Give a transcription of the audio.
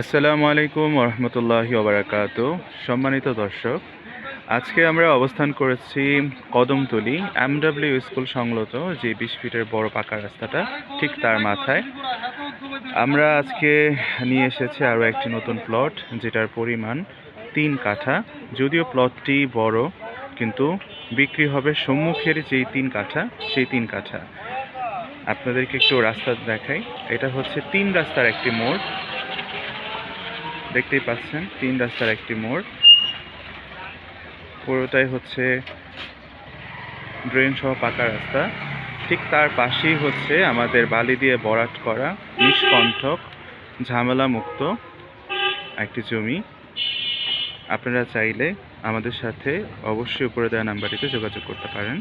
আসসালামু আলাইকুম রহমতুল্লাহি ওবরাকাত সম্মানিত দর্শক, আজকে আমরা অবস্থান করেছি কদমতলি এমডব্লিউ স্কুল সংলগ্ন যে বিশ ফিটের বড় পাকা রাস্তাটা, ঠিক তার মাথায়। আমরা আজকে নিয়ে এসেছি আরও একটি নতুন প্লট, যেটার পরিমাণ তিন কাঠা। যদিও প্লটটি বড়, কিন্তু বিক্রি হবে সম্মুখের যেই তিন কাঠা, সেই তিন কাঠা। আপনাদেরকে একটু রাস্তা দেখাই। এটা হচ্ছে তিন রাস্তার একটি মোড়। দেখতেই পাচ্ছেন, তিন রাস্তার একটি মোড়। পুরোটাই হচ্ছে ড্রেন সহ পাকা রাস্তা। ঠিক তার পাশেই হচ্ছে আমাদের বালি দিয়ে বরাট করা নিষ্কণ্ঠক ঝামেলা মুক্ত একটি জমি। আপনারা চাইলে আমাদের সাথে অবশ্যই উপরে দেওয়া নাম্বারটিতে যোগাযোগ করতে পারেন।